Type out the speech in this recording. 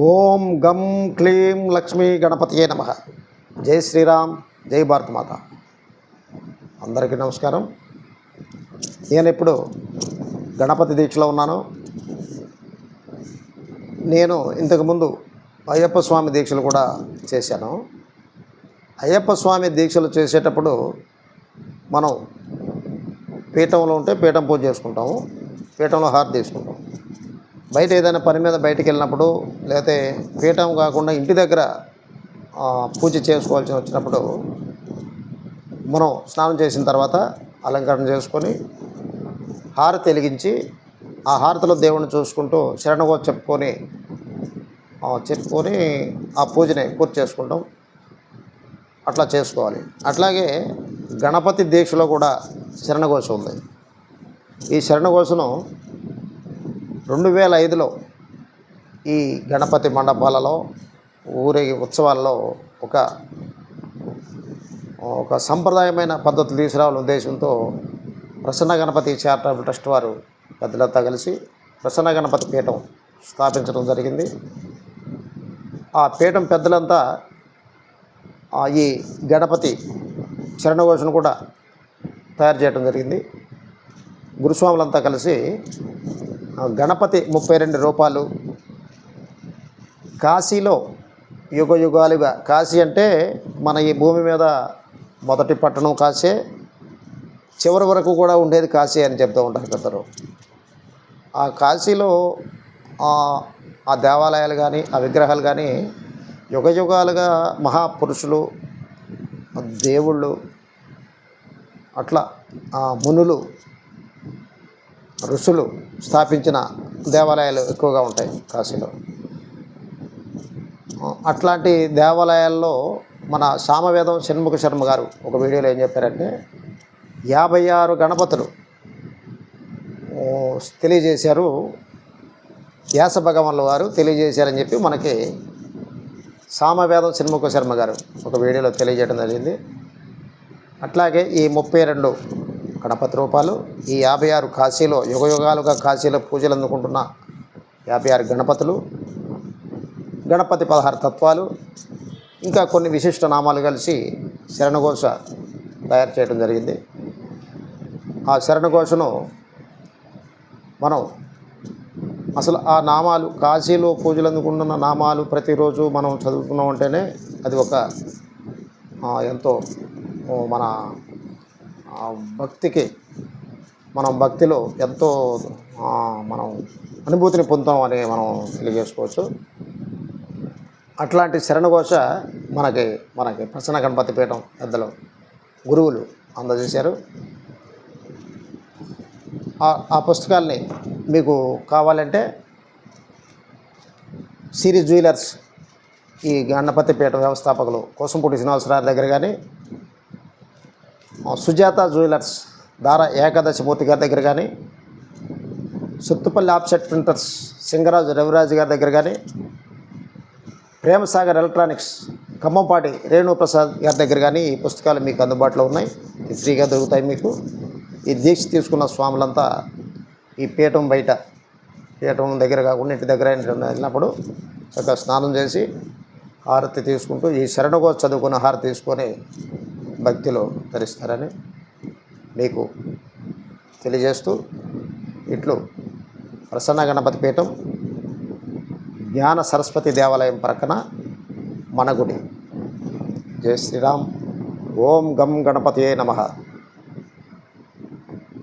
ఓం గం క్లీం లక్ష్మీ గణపతియే నమ. జై శ్రీరామ్ జై భారతమాత అందరికీ నమస్కారం. నేను ఇప్పుడు గణపతి దీక్షలో ఉన్నాను. నేను ఇంతకుముందు అయ్యప్ప స్వామి దీక్షలు కూడా చేశాను. అయ్యప్ప స్వామి దీక్షలు చేసేటప్పుడు మనం పీఠంలో ఉంటే పీఠం పూజ చేసుకుంటాము పీఠంలో హారతి తీసుకుంటాం బయట ఏదైనా పని మీద బయటికి వెళ్ళినప్పుడు లేకపోతే పీఠం కాకుండా ఇంటి దగ్గర పూజ చేసుకోవాల్సి వచ్చినప్పుడు మనం స్నానం చేసిన తర్వాత అలంకరణ చేసుకొని హారతి వెలిగించి ఆ హారతిలో దేవుణ్ణి చూసుకుంటూ శరణగో చెప్పుకొని చెప్పుకొని ఆ పూజని పూర్తి చేసుకుంటాం. అట్లా చేసుకోవాలి. అట్లాగే గణపతి దీక్షలో కూడా శరణఘోష ఉంది. ఈ శరణఘోషను రెండు వేల ఐదులో ఈ గణపతి మండపాలలో ఊరేగి ఉత్సవాల్లో ఒక ఒక సంప్రదాయమైన పద్ధతులు తీసుకురావాలనే ఉద్దేశంతో ప్రసన్న గణపతి చారిటబుల్ ట్రస్ట్ వారు పెద్దలంతా కలిసి ప్రసన్న గణపతి పీఠం స్థాపించడం జరిగింది. ఆ పీఠం పెద్దలంతా ఈ గణపతి చరణఘోషను కూడా తయారు చేయడం జరిగింది. గురుస్వాములంతా కలిసి గణపతి ముప్పై రెండు రూపాయలు. కాశీలో యుగ యుగాలుగా కాశీ అంటే మన ఈ భూమి మీద మొదటి పట్టణం కాశే చివరి వరకు కూడా ఉండేది కాశీ అని చెప్తూ ఉంటారు కదరు. ఆ కాశీలో ఆ- దేవాలయాలు కానీ ఆ విగ్రహాలు కానీ యుగ యుగాలుగా మహాపురుషులు దేవుళ్ళు అట్లా ఆ మునులు ఋషులు స్థాపించిన దేవాలయాలు ఎక్కువగా ఉంటాయి కాశీలో. అట్లాంటి దేవాలయాల్లో మన సామవేదం షణ్ముఖ శర్మ గారు ఒక వీడియోలో ఏం చెప్పారంటే యాభై ఆరు గణపతులు తెలియజేశారు. వ్యాస భగవాన్ల వారు తెలియజేశారని చెప్పి మనకి సామవేదం షణ్ముఖ శర్మ గారు ఒక వీడియోలో తెలియజేయడం జరిగింది. అట్లాగే ఈ ముప్పై రెండు గణపతి రూపాలు ఈ యాభై ఆరు కాశీలో యుగయుగాలుగా కాశీలో పూజలు అందుకుంటున్న యాభై ఆరు గణపతులు గణపతి పదహారు తత్వాలు ఇంకా కొన్ని విశిష్ట నామాలు కలిసి శరణఘోష తయారు చేయడం జరిగింది. ఆ శరణఘోషను మనం అసలు ఆ నామాలు కాశీలో పూజలు అందుకుంటున్న నామాలు ప్రతిరోజు మనం చదువుకున్నాం అంటేనే అది ఒక ఎంతో మన ఆ, భక్తికి మనం భక్తిలో ఎంతో మనం అనుభూతిని పొందుతాం అని మనం తెలియజేసుకోవచ్చు. అట్లాంటి శరణఘోష మనకి మనకి ప్రసన్న గణపతి పీఠం పెద్దలు గురువులు అందజేశారు. ఆ- ఆ పుస్తకాల్ని మీకు కావాలంటే సిరి జ్యువెలర్స్ ఈ గణపతి పీఠ వ్యవస్థాపకులు కోసంపూటి శ్రీనివాసరావు దగ్గర కానీ సుజాత జ్యువెలర్స్ దార ఏకాదశమూర్తి గారి దగ్గర కానీ సుత్తుపల్లి ఆప్సెట్ ప్రింటర్స్ సింగరాజు రవిరాజు గారి దగ్గర కానీ ప్రేమసాగర్ ఎలక్ట్రానిక్స్ ఖమ్మంపాటి రేణుప్రసాద్ గారి దగ్గర కానీ ఈ పుస్తకాలు మీకు అందుబాటులో ఉన్నాయి. ఇవి ఫ్రీగా దొరుకుతాయి మీకు. ఈ దీక్ష తీసుకున్న స్వాములంతా ఈ పీఠం బయట పీఠం దగ్గర కాకుండా ఇంటి దగ్గర వెళ్ళినప్పుడు చక్కగా స్నానం చేసి హారతి తీసుకుంటూ ఈ శరణగో చదువుకున్న హారతి తీసుకొని భక్తిలో ధరిస్తారని మీకు తెలియజేస్తూ ఇట్లు ప్రసన్న గణపతి పీఠం జ్ఞాన సరస్వతి దేవాలయం ప్రక్కన మన గుడి జై శ్రీరామ్. ఓం గం గణపతియే నమః.